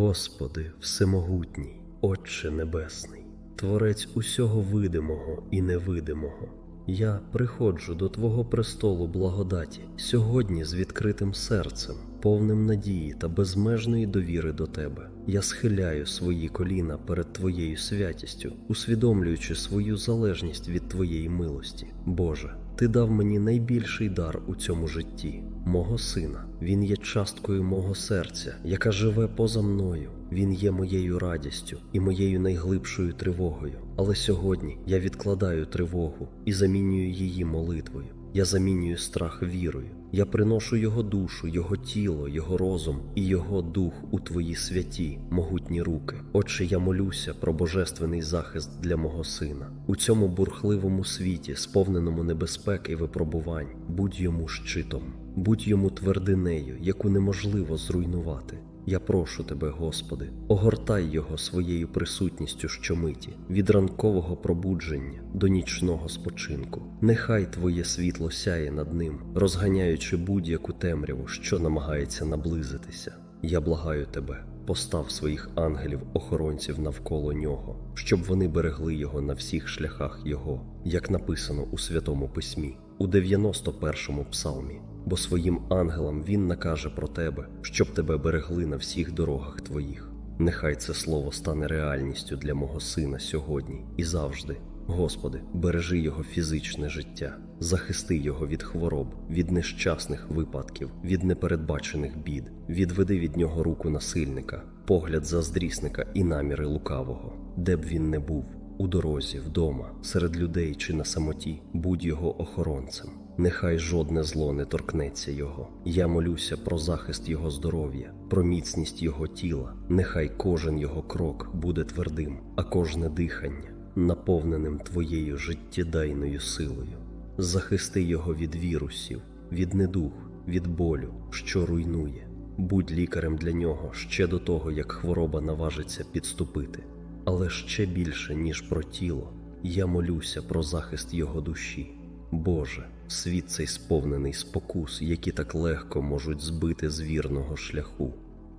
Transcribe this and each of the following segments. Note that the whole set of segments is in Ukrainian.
Господи, Всемогутній, Отче Небесний, Творець усього видимого і невидимого. Я приходжу до Твого престолу благодаті сьогодні з відкритим серцем, повним надії та безмежної довіри до Тебе. Я схиляю свої коліна перед Твоєю святістю, усвідомлюючи свою залежність від Твоєї милості. Боже, Ти дав мені найбільший дар у цьому житті, мого сина. Він є часткою мого серця, яка живе поза мною. Він є моєю радістю і моєю найглибшою тривогою. Але сьогодні я відкладаю тривогу і замінюю її молитвою. Я замінюю страх вірою. Я приношу його душу, його тіло, його розум і його дух у твої святі, могутні руки. Отче, я молюся про божественний захист для мого сина. У цьому бурхливому світі, сповненому небезпек і випробувань, будь йому щитом, будь йому твердинею, яку неможливо зруйнувати. Я прошу тебе, Господи, огортай його своєю присутністю щомиті, від ранкового пробудження до нічного спочинку. Нехай Твоє світло сяє над ним, розганяючи будь-яку темряву, що намагається наблизитися. Я благаю тебе, постав своїх ангелів-охоронців навколо нього, щоб вони берегли його на всіх шляхах Його, як написано у Святому Письмі, у 91-му псалмі бо своїм ангелам він накаже про тебе, щоб тебе берегли на всіх дорогах твоїх. Нехай це слово стане реальністю для мого сина сьогодні і завжди. Господи, бережи його фізичне життя, захисти його від хвороб, від нещасних випадків, від непередбачених бід, відведи від нього руку насильника, погляд заздрісника і наміри лукавого, де б він не був, у дорозі, вдома, серед людей чи на самоті, будь його охоронцем. Нехай жодне зло не торкнеться його. Я молюся про захист його здоров'я, про міцність його тіла. Нехай кожен його крок буде твердим, а кожне дихання наповненим твоєю життєдайною силою. Захисти його від вірусів, від недуг, від болю, що руйнує. Будь лікарем для нього ще до того, як хвороба наважиться підступити. Але ще більше, ніж про тіло, я молюся про захист його душі. Боже, світ цей сповнений спокус, які так легко можуть збити з вірного шляху.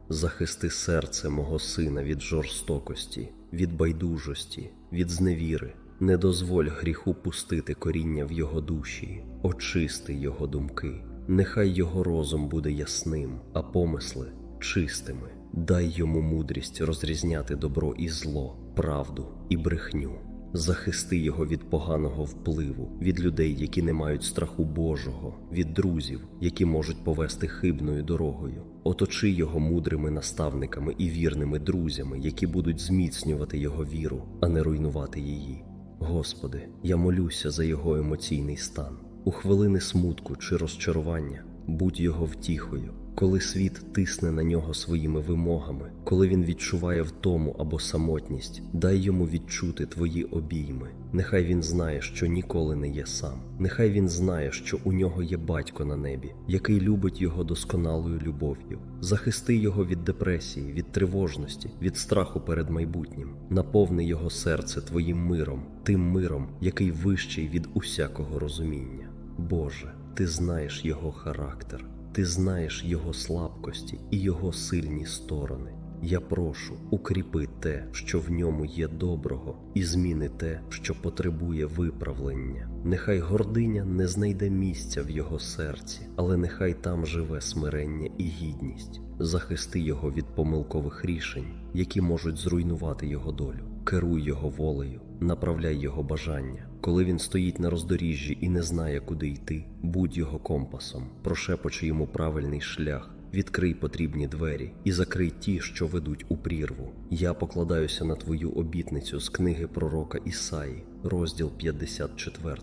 Захисти серце мого сина від жорстокості, від байдужості, від зневіри. Не дозволь гріху пустити коріння в його душі, очисти його думки. Нехай його розум буде ясним, а помисли чистими. Дай йому мудрість розрізняти добро і зло, правду і брехню. Захисти його від поганого впливу, від людей, які не мають страху Божого, від друзів, які можуть повести хибною дорогою. Оточи його мудрими наставниками і вірними друзями, які будуть зміцнювати його віру, а не руйнувати її. Господи, я молюся за його емоційний стан. У хвилини смутку чи розчарування будь його втіхою, коли світ тисне на нього своїми вимогами, коли він відчуває втому або самотність, дай йому відчути твої обійми. Нехай він знає, що ніколи не є сам. Нехай він знає, що у нього є батько на небі, який любить його досконалою любов'ю. Захисти його від депресії, від тривожності, від страху перед майбутнім. Наповни його серце твоїм миром, тим миром, який вищий від усякого розуміння. Боже, ти знаєш його характер. Ти знаєш його слабкості і його сильні сторони. Я прошу, укріпи те, що в ньому є доброго, і зміни те, що потребує виправлення. Нехай гординя не знайде місця в його серці, але нехай там живе смирення і гідність. Захисти його від помилкових рішень, які можуть зруйнувати його долю. Керуй його волею, направляй його бажання. Коли він стоїть на роздоріжжі і не знає, куди йти, будь його компасом, прошепочи йому правильний шлях, відкрий потрібні двері і закрий ті, що ведуть у прірву. Я покладаюся на твою обітницю з книги пророка Ісаї, розділ 54.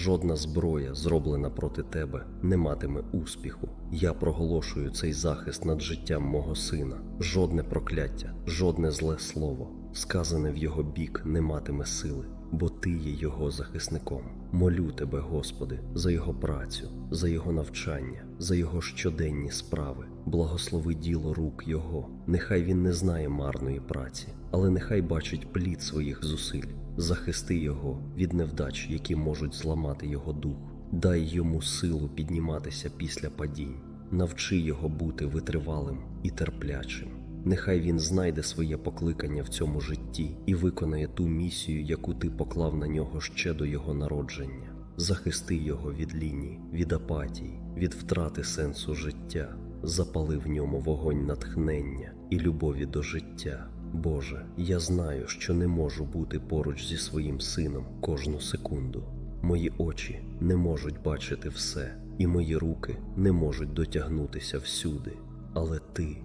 Жодна зброя, зроблена проти тебе, не матиме успіху. Я проголошую цей захист над життям мого сина. Жодне прокляття, жодне зле слово, сказане в його бік, не матиме сили, бо ти є його захисником. Молю тебе, Господи, за його працю, за його навчання, за його щоденні справи. Благослови діло рук Його. Нехай він не знає марної праці, але нехай бачить плід своїх зусиль. Захисти його від невдач, які можуть зламати його дух. Дай йому силу підніматися після падінь, навчи його бути витривалим і терплячим. Нехай він знайде своє покликання в цьому житті і виконає ту місію, яку ти поклав на нього ще до його народження. Захисти його від лінії, від апатії, від втрати сенсу життя, запали в ньому вогонь натхнення і любові до життя. Боже, я знаю, що не можу бути поруч зі своїм сином кожну секунду. Мої очі не можуть бачити все, і мої руки не можуть дотягнутися всюди. Але ти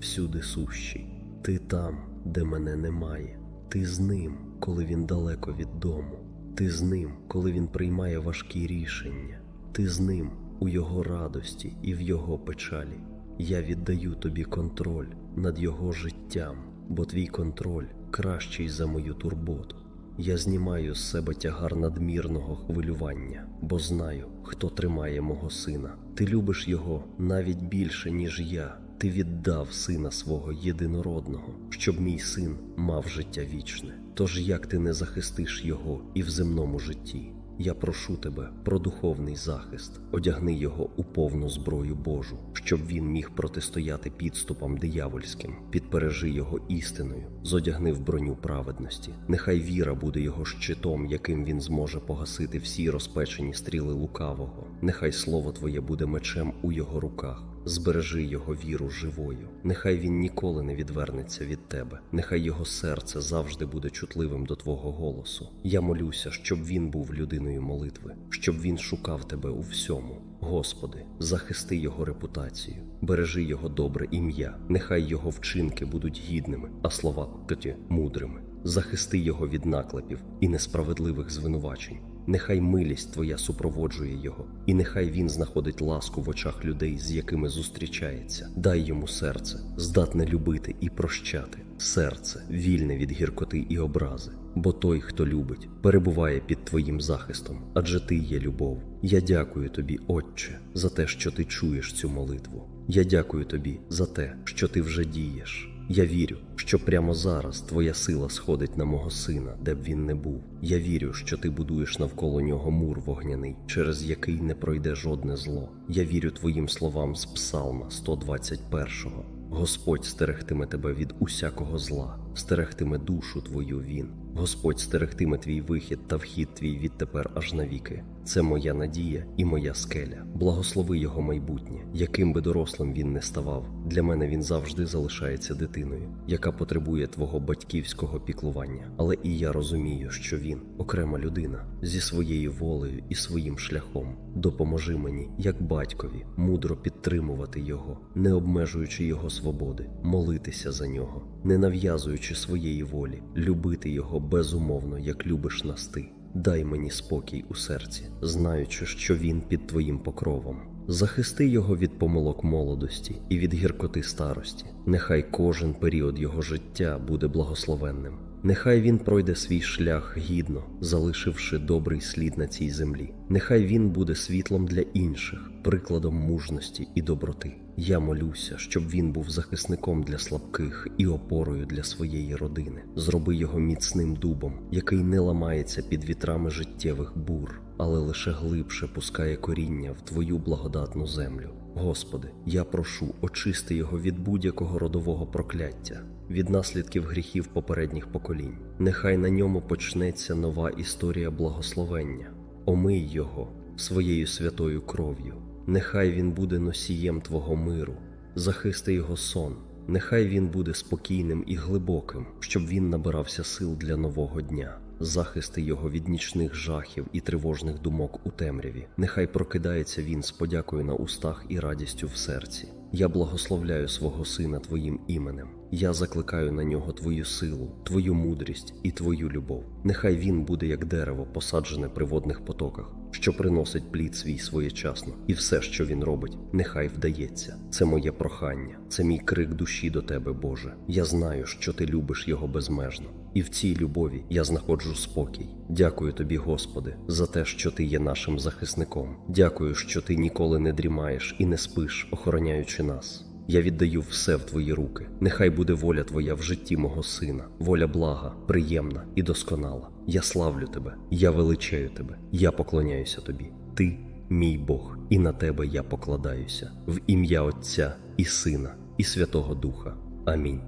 всюди сущий, ти там, де мене немає, ти з ним, коли він далеко від дому, ти з ним, коли він приймає важкі рішення, ти з ним у його радості і в його печалі. Я віддаю тобі контроль над його життям, бо твій контроль кращий за мою турботу. Я знімаю з себе тягар надмірного хвилювання, бо знаю, хто тримає мого сина. Ти любиш його навіть більше, ніж я. Ти віддав сина свого єдинородного, щоб мій син мав життя вічне. Тож як ти не захистиш його і в земному житті? Я прошу тебе про духовний захист, одягни його у повну зброю Божу, щоб він міг протистояти підступам диявольським, підпережи його істиною, зодягни в броню праведності. Нехай віра буде його щитом, яким він зможе погасити всі розпечені стріли лукавого. Нехай слово твоє буде мечем у його руках. Збережи його віру живою. Нехай він ніколи не відвернеться від тебе. Нехай його серце завжди буде чутливим до твого голосу. Я молюся, щоб він був людиною молитви, щоб він шукав тебе у всьому. Господи, захисти його репутацію, бережи його добре ім'я. Нехай його вчинки будуть гідними, а слова тоді мудрими. Захисти його від наклепів і несправедливих звинувачень. Нехай милість Твоя супроводжує його, і нехай він знаходить ласку в очах людей, з якими зустрічається. Дай йому серце, здатне любити і прощати, серце вільне від гіркоти і образи. Бо той, хто любить, перебуває під Твоїм захистом, адже Ти є любов. Я дякую тобі, Отче, за те, що ти чуєш цю молитву. Я дякую тобі за те, що ти вже дієш. Я вірю, що прямо зараз твоя сила сходить на мого сина, де б він не був. Я вірю, що ти будуєш навколо нього мур вогняний, через який не пройде жодне зло. Я вірю твоїм словам з Псалма 121-го. Господь стерегтиме тебе від усякого зла, стерегтиме душу твою він. Господь стерегтиме твій вихід та вхід твій відтепер аж навіки. Це моя надія і моя скеля. Благослови його майбутнє, яким би дорослим він не ставав. Для мене він завжди залишається дитиною, яка потребує твого батьківського піклування. Але і я розумію, що він окрема людина зі своєю волею і своїм шляхом. Допоможи мені, як батькові, мудро підтримувати його, не обмежуючи його свободи, молитися за нього, не нав'язуючи своєї волі, любити його безумовно, як любиш нас ти. Дай мені спокій у серці, знаючи, що він під твоїм покровом. Захисти його від помилок молодості і від гіркоти старості. Нехай кожен період його життя буде благословенним. Нехай він пройде свій шлях гідно, залишивши добрий слід на цій землі. Нехай він буде світлом для інших, прикладом мужності і доброти. Я молюся, щоб він був захисником для слабких і опорою для своєї родини. Зроби його міцним дубом, який не ламається під вітрами життєвих бур, але лише глибше пускає коріння в твою благодатну землю. Господи, я прошу, очисти його від будь-якого родового прокляття, від наслідків гріхів попередніх поколінь. Нехай на ньому почнеться нова історія благословення. Омий його своєю святою кров'ю. Нехай він буде носієм Твого миру, захисти його сон. Нехай він буде спокійним і глибоким, щоб він набирався сил для нового дня, захисти його від нічних жахів і тривожних думок у темряві. Нехай прокидається він з подякою на устах і радістю в серці. Я благословляю свого сина Твоїм іменем. Я закликаю на нього Твою силу, Твою мудрість і Твою любов. Нехай він буде як дерево, посаджене при водних потоках, що приносить плід свій своєчасно, і все, що він робить, нехай вдається. Це моє прохання, це мій крик душі до Тебе, Боже. Я знаю, що Ти любиш його безмежно, і в цій любові я знаходжу спокій. Дякую тобі, Господи, за те, що Ти є нашим захисником. Дякую, що Ти ніколи не дрімаєш і не спиш, охороняючи нас. Я віддаю все в твої руки. Нехай буде воля твоя в житті мого сина, воля блага, приємна і досконала. Я славлю тебе, я величаю тебе, я поклоняюся тобі. Ти мій Бог, і на тебе я покладаюся, в ім'я Отця і Сина, і Святого Духа. Амінь.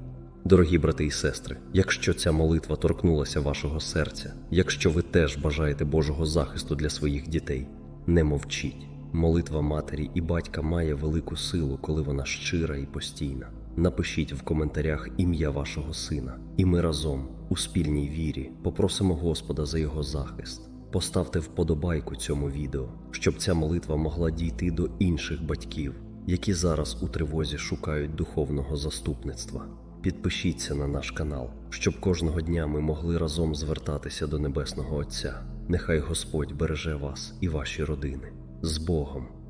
Дорогі брати і сестри, якщо ця молитва торкнулася вашого серця, якщо ви теж бажаєте Божого захисту для своїх дітей, не мовчіть. Молитва матері і батька має велику силу, коли вона щира і постійна. Напишіть в коментарях ім'я вашого сина, і ми разом у спільній вірі попросимо Господа за його захист. Поставте вподобайку цьому відео, щоб ця молитва могла дійти до інших батьків, які зараз у тривозі шукають духовного заступництва. Підпишіться на наш канал, щоб кожного дня ми могли разом звертатися до Небесного Отця. Нехай Господь береже вас і ваші родини з Богом.